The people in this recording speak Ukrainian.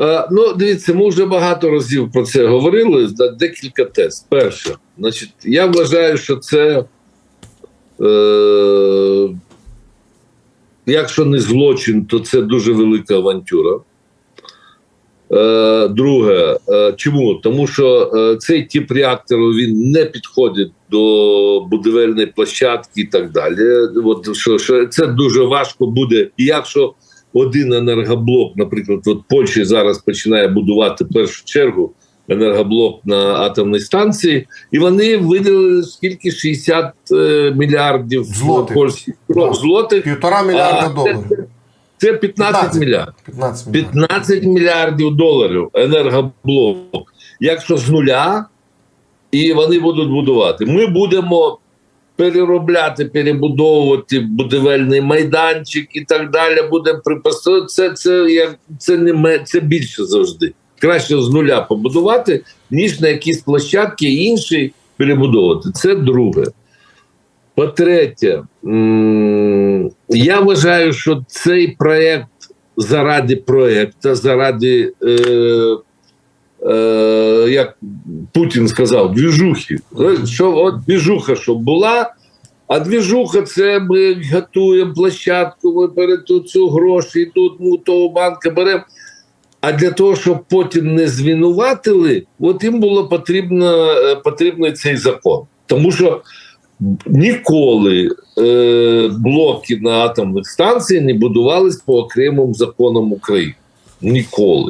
Е, ну, дивіться, ми вже багато разів про це говорили. Декілька тез. Перше, значить, я вважаю, що це, е, якщо не злочин, то це дуже велика авантюра. Е, друге, е, чому? Тому що е, цей тип реактору він не підходить до будівельної площадки і так далі. От що, що це дуже важко буде. Якщо один енергоблок, наприклад, от Польща зараз починає будувати в першу чергу енергоблок на атомній станції, і вони виділили скільки 60 е, мільярдів Злотих. польських злотих. Півтора мільярда А, доларів. Це 15 15. мільярдів. 15 мільярдів. 15 мільярдів доларів енергоблок. Якщо з нуля, і вони будуть будувати. Ми будемо переробляти, перебудовувати будівельний майданчик і так далі. Будемо припасувати. Це, це, як, це, не ме- це більше завжди. Краще з нуля побудувати, ніж на якісь площадки інші перебудовувати. Це друге. По-третє, я вважаю, що цей проект заради проекту, заради, е, Путін сказав, двіжухи. Що от двіжуха, щоб була, а двіжуха це ми готуємо площадку, ми перед тут цю гроші, і тут ну, того банка беремо. А для того, щоб потім не звинуватили, от їм було потрібно, е, потрібний цей закон. Тому що ніколи е, блоки на атомних станціях не будувались по окремим законам України. Ніколи.